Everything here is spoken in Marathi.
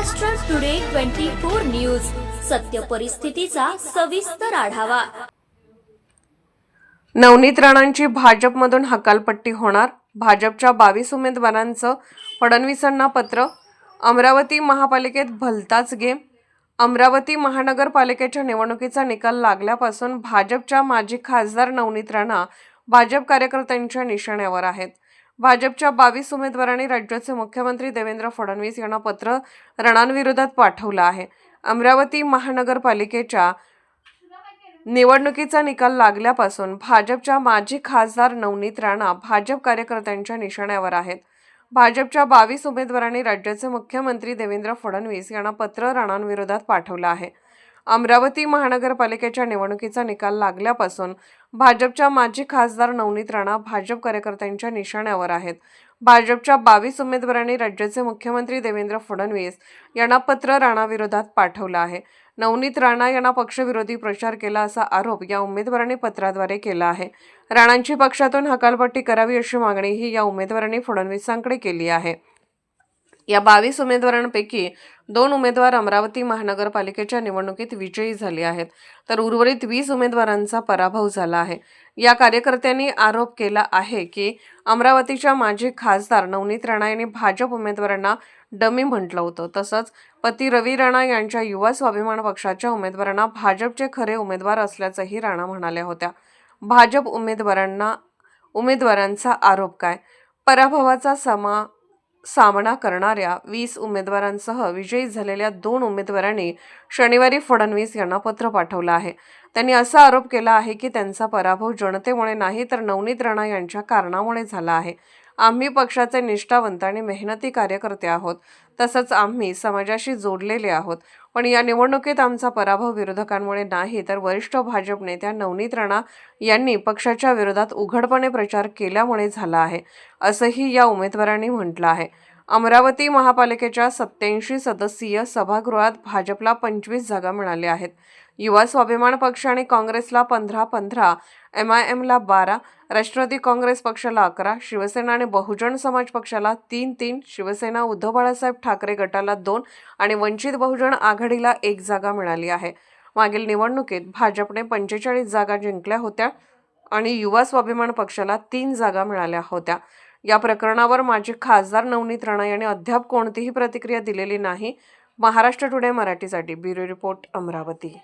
Maharashtra today twenty four news सत्य परिस्थितीचा सविस्तर आढावा. नवनीत राणांची भाजपमधून हकालपट्टी होणार. भाजपच्या बावीस उमेदवारांचं फडणवीसांना पत्र. अमरावती महापालिकेत भलताच गेम. अमरावती महानगरपालिकेच्या निवडणुकीचा निकाल लागल्यापासून भाजपच्या माजी खासदार नवनीत राणा भाजप कार्यकर्त्यांच्या निशाण्यावर आहेत. भाजपच्या बावीस उमेदवारांनी राज्याचे मुख्यमंत्री देवेंद्र फडणवीस यांना पत्र रणांविरोधात पाठवलं आहे. अमरावती महानगरपालिकेच्या निवडणुकीचा निकाल लागल्यापासून भाजपच्या माजी खासदार नवनीत राणा भाजप कार्यकर्त्यांच्या निशाण्यावर आहेत. भाजपच्या बावीस उमेदवारांनी राज्याचे मुख्यमंत्री देवेंद्र फडणवीस यांना पत्र राणांविरोधात पाठवलं आहे. अमरावती महानगरपालिकेच्या निवडणुकीचा निकाल लागल्यापासून भाजपच्या माजी खासदार नवनीत राणा भाजप कार्यकर्त्यांच्या निशाण्यावर आहेत. भाजपच्या बावीस उमेदवारांनी राज्याचे मुख्यमंत्री देवेंद्र फडणवीस यांना पत्र राणाविरोधात पाठवलं आहे. नवनीत राणा यांना पक्षविरोधी प्रचार केला असा आरोप या उमेदवारांनी पत्राद्वारे केला आहे. राणांची पक्षातून हकालपट्टी करावी अशी मागणीही या उमेदवारांनी फडणवीसांकडे केली आहे. या बावीस उमेदवारांपैकी दोन उमेदवार अमरावती महानगरपालिकेच्या निवडणुकीत विजयी झाले आहेत. तर उर्वरित वीस उमेदवारांचा पराभव झाला आहे. या कार्यकर्त्यांनी आरोप केला आहे की अमरावतीच्या माजी खासदार नवनीत राणा यांनी भाजप उमेदवारांना डमी म्हटलं होतं. तसंच पती रवी राणा यांच्या युवा स्वाभिमान पक्षाच्या उमेदवारांना भाजपचे खरे उमेदवार असल्याचंही राणा म्हणाल्या होत्या. भाजप उमेदवारांना उमेदवारांचा आरोप काय? पराभवाचा समा सामना करणाऱ्या वीस उमेदवारांसह विजयी झालेल्या दोन उमेदवारांनी शनिवारी फडणवीस यांना पत्र पाठवलं आहे. त्यांनी असा आरोप केला आहे की त्यांचा पराभव जनतेमुळे नाही तर नवनीत राणा यांच्या कारणामुळे झाला आहे. आम्ही पक्षाचे निष्ठावंत आणि मेहनती कार्यकर्ते आहोत. तसंच आम्ही समाजाशी जोडलेले आहोत. पण या निवडणुकीत आमचा पराभव विरोधकांमुळे नाही तर वरिष्ठ भाजप नेत्या नवनीत राणा यांनी पक्षाच्या विरोधात उघडपणे प्रचार केल्यामुळे झाला आहे असंही या उमेदवारांनी म्हटलं आहे. अमरावती महापालिकेच्या सत्याऐंशी सदस्यीय सभागृहात भाजपला पंचवीस जागा मिळाल्या आहेत. युवा स्वाभिमान पक्ष आणि काँग्रेसला पंधरा पंधरा एम आय एमला बारा राष्ट्रवादी काँग्रेस पक्षाला अकरा शिवसेना आणि बहुजन समाज पक्षाला तीन तीन शिवसेना उद्धव बाळासाहेब ठाकरे गटाला दोन आणि वंचित बहुजन आघाडीला एक जागा मिळाली आहे. मागील निवडणुकीत भाजपने पंचेचाळीस जागा जिंकल्या होत्या आणि युवा स्वाभिमान पक्षाला तीन जागा मिळाल्या होत्या. या प्रकरणावर माजी खासदार नवनीत राणा यांनी अद्याप कोणतीही प्रतिक्रिया दिलेली नाही. महाराष्ट्र टुडे मराठीसाठी ब्युरो रिपोर्ट अमरावती.